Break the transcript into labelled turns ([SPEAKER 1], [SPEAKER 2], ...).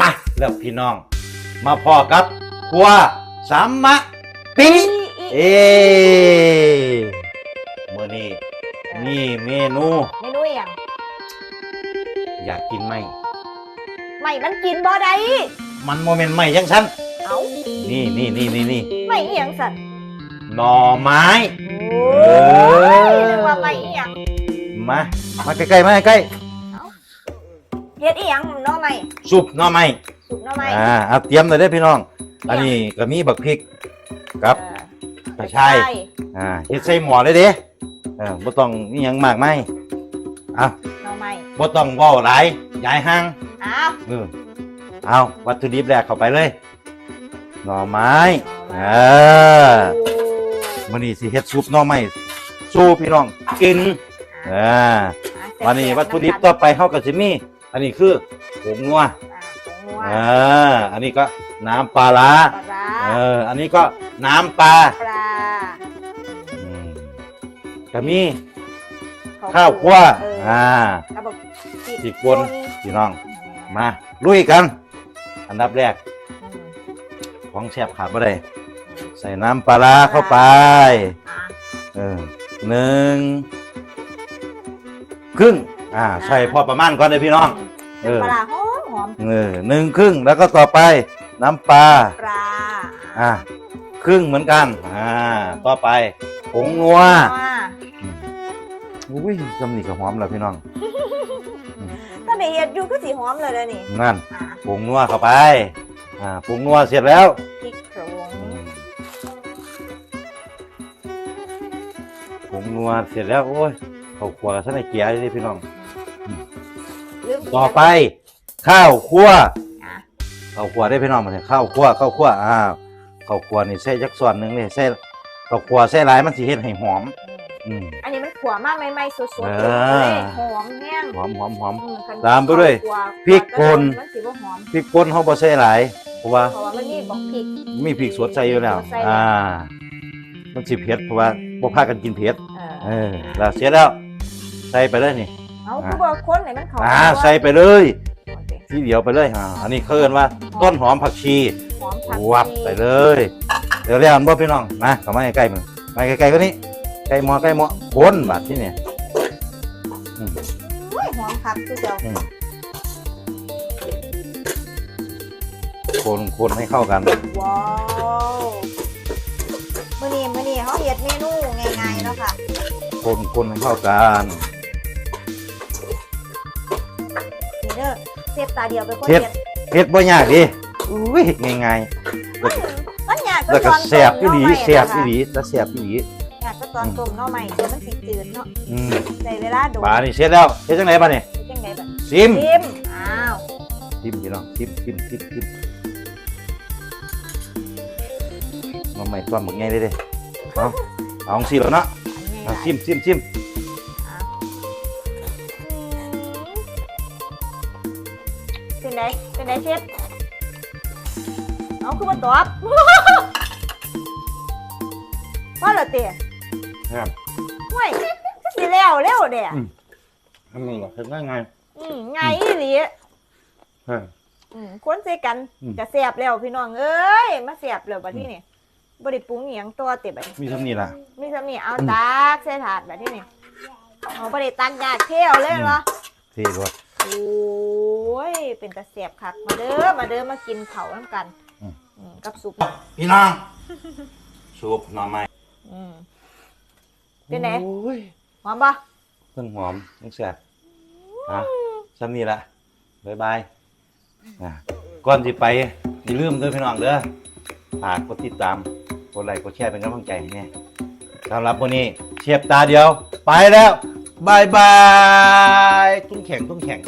[SPEAKER 1] มาแล้วพี่น้อง มาพอกับครัวสามมะปีเอมื่อนี้มีเมนู
[SPEAKER 2] เมนูอหย่าง
[SPEAKER 1] อยากกินไหม
[SPEAKER 2] ไม่มันกินบ่ได้
[SPEAKER 1] มันโมเมนต์ไหมยังฉัน
[SPEAKER 2] เอ้า
[SPEAKER 1] นี่นี่นี่นี่นี่
[SPEAKER 2] ไม่อหย่างสัน
[SPEAKER 1] หน่อไม้
[SPEAKER 2] โอ้ยนึกว่าไม่อหย่าง
[SPEAKER 1] มามาใกล้ๆมาใกล้
[SPEAKER 2] เฮ็ดอหย่างเน้องไม่
[SPEAKER 1] ๆซุปหน่อไม้
[SPEAKER 2] สุกเน้องไม่
[SPEAKER 1] อ่าเอาเตรียมเลยเด้อพี่น้อง อันนี้ก็มีบักพริกกับ
[SPEAKER 2] เออก
[SPEAKER 1] ระชาย อ่าเฮ็ดใส่หม้อเลยเด้เออบ่ต้องมีหยังมากมายอะ
[SPEAKER 2] เน้องไม่
[SPEAKER 1] บ่ต้องเว้าหลายย้ายห่าง
[SPEAKER 2] อ้าว
[SPEAKER 1] เออเอาวัตถุดิบแรกเข้าไปเลย หน่อไม้เออมื้อนี้สิเฮ็ดซุปหน่อไม้สู้พี่น้องกินอ่าวันนี้วัตถุดิบต่อไปเฮาก็สิมี อันนี้คือผงนัว
[SPEAKER 2] อ่าผงนัว
[SPEAKER 1] อ่าอันนี้ก็น้ำปลาร้า
[SPEAKER 2] ปลาร้า
[SPEAKER 1] เอออันนี้ก็น้ำปลา
[SPEAKER 2] ปลา
[SPEAKER 1] อืมก็มีข้าวคั่ว
[SPEAKER 2] เออ
[SPEAKER 1] อ่า
[SPEAKER 2] กระบอก
[SPEAKER 1] พริกป่น พี่น้องมาลุยกัน อันดับแรก
[SPEAKER 2] อืม
[SPEAKER 1] ของแซ่บขาดบ่ได้ใส่น้ำปลาร้าเข้าไป
[SPEAKER 2] อ่า
[SPEAKER 1] เออหนึ่งครึ่ง อ่าใส่พอประมาณก่อนเลยพี่น้อง เออ
[SPEAKER 2] ปลาหอมหอม
[SPEAKER 1] เออหนึ่งครึ่งแล้วก็ต่อไปน้ำปลา
[SPEAKER 2] ปลา
[SPEAKER 1] อ่าครึ่งเหมือนกัน อ่า ต่อไปผงนัว
[SPEAKER 2] ว่า
[SPEAKER 1] อุ้ยจำนี่ก็หอมแล้วพี่น้อง
[SPEAKER 2] ถ้าไม่เฮ็ดอยู่ก็สีหอมเลยนะนี่
[SPEAKER 1] นั่น
[SPEAKER 2] อ่า
[SPEAKER 1] ผงนัวเข้าไป อ่าผงนัวเสร็จแล้ว
[SPEAKER 2] พริกโขลง
[SPEAKER 1] อืมผงนัวเสร็จแล้วโอ้ยเขาขวกับท่านไอ้เกียร์เลยพี่น้อง
[SPEAKER 2] ลืม
[SPEAKER 1] ต่อไป ข้าวคั่ว
[SPEAKER 2] อะ
[SPEAKER 1] ข้าวคั่วได้พี่น้องมาเนี่ยข้าวคั่วข้าวคั่วอ้าวข้าวคั่วนี่ใส่จักส่วนหนึ่งเลยใส่ข้าวคั่วใส่หลายมันสิเฮ็ดให้หอม อืม
[SPEAKER 2] อันนี้มันขัวมากใหม่ๆสดๆ
[SPEAKER 1] เอ
[SPEAKER 2] เล
[SPEAKER 1] อ
[SPEAKER 2] ยหอมแห้ง
[SPEAKER 1] หอมหอมหอม
[SPEAKER 2] อืคัน
[SPEAKER 1] ตามไปด้วย
[SPEAKER 2] ขัว
[SPEAKER 1] พริกป่น
[SPEAKER 2] มันสิบ่หอม
[SPEAKER 1] พริกป่นเฮาบ่ใส่หลายเพราะว่า
[SPEAKER 2] เพราะว่ามันมีบอกพริก
[SPEAKER 1] มีพริกสดใส่อยู่แล้ว
[SPEAKER 2] สดใส่
[SPEAKER 1] อ่า มันสิเผ็ดเพราะว่าบ่พากันกินเผ็ด
[SPEAKER 2] เอ
[SPEAKER 1] เอ
[SPEAKER 2] อ
[SPEAKER 1] อแล้วเสร็จแล้ว ใส่ไปเลยนี่
[SPEAKER 2] เอาคือบ่คนไหนมันเข้า
[SPEAKER 1] อ่า
[SPEAKER 2] ตัว
[SPEAKER 1] ใส่ไปเลย
[SPEAKER 2] โอเค
[SPEAKER 1] ทีเดียวไปเลยอ่าอันนี้เขาเอิ้นว่าต้นหอมผักชี
[SPEAKER 2] หอมผัก
[SPEAKER 1] วับไปเลย เดี๋ยวแล้วอันบ่พี่น้องมาเข้ามาใกล้ๆมึงมาใกล้ๆก็นี้ใกล้หมอใกล้หมอคนบาดที่นี่อืม
[SPEAKER 2] โอ้ยหอมผักคือเดียว
[SPEAKER 1] อืมคนคนให้เข้ากัน
[SPEAKER 2] ว้าวมื้อนี้มื้อนี้เฮาเฮ็ดเมนูง่ายๆเนาะค่ะ
[SPEAKER 1] คนคนให้เข้ากัน
[SPEAKER 2] เด้อเสียบตาเดียวไปคน
[SPEAKER 1] เฮ็
[SPEAKER 2] เฮ็
[SPEAKER 1] ด
[SPEAKER 2] ด
[SPEAKER 1] เฮ็ดบ่ยากดิอุ้ยง่ายๆแล้วก็
[SPEAKER 2] มันยากก็
[SPEAKER 1] แล้วก็
[SPEAKER 2] ตอน
[SPEAKER 1] แซ่บอีหลี
[SPEAKER 2] ต้ม
[SPEAKER 1] แซ่บ
[SPEAKER 2] เนาะ
[SPEAKER 1] อีหลีแล้วแซ่บอีหลี
[SPEAKER 2] ยากก็ตอนต้มเนาะใหม่เดี๋ยวมันสิจืดเนาะ
[SPEAKER 1] อืม
[SPEAKER 2] ใช้เวลาโดน
[SPEAKER 1] บาดนี่เสร็จแล้วเฮ็ดจังไดบัดนี้
[SPEAKER 2] เป็นจังไดบัด
[SPEAKER 1] ซิม
[SPEAKER 2] ชิมอ้าว
[SPEAKER 1] ซิมพี่น้องซิมซิมซิมซิมมาใหม่ต้อนบักใหญ่เลยเด้เอาเอาจังซี่แล้วเนาะ
[SPEAKER 2] อัน
[SPEAKER 1] อะ
[SPEAKER 2] นี้
[SPEAKER 1] ซิมซิมซิม
[SPEAKER 2] เป็นไดเป็นไดเชฟเอาคือมาตอบ ว่าและเตะ
[SPEAKER 1] ครับ
[SPEAKER 2] ห่วยสิแล้วเร็วเด้
[SPEAKER 1] ทำนี่ก็เฮ็ดง่าย
[SPEAKER 2] อืมไงอีหลี
[SPEAKER 1] ๆเออ
[SPEAKER 2] อืมคนใส่กัน
[SPEAKER 1] อืม
[SPEAKER 2] จะแซ่บแล้วพี่น้องเอ้ยมาแซ่บแล้วบัดนี้นี่บ่ได้ปรุงอีหยังตัวเตะบัดนี้
[SPEAKER 1] มีเท่านี้ล่ะ
[SPEAKER 2] มีซำนี่เอาตักใส่ถาดบัดนี้นี่เอาบ่ได้ตักยากเที่ยวเลยเหรอ
[SPEAKER 1] ที่รส
[SPEAKER 2] โอ้ย เป็นตาเสียบคัก มาเด้อ มาเด้อ มากินเขาน้ำกัน
[SPEAKER 1] อืม
[SPEAKER 2] อืมกับซุป
[SPEAKER 1] พี่น้องซุปหน่อไม้
[SPEAKER 2] อืมเป็นไง
[SPEAKER 1] โอ้ย
[SPEAKER 2] หอมปะ
[SPEAKER 1] เพิ่งหอมยังแซ่บฮะซ้ำนี่ละบ๊ายบายอะก่อนที่ไปอย่าลืมเด้อพี่น้องเด้อฝากกดติดตามกดไลค์กดแชร์เป็นกำลังใจให้เนี่ยสำหรับวันนี้เชียบตาเดียว ไปแล้ว บายบายตุ้งแข็งตุ้งแข็ง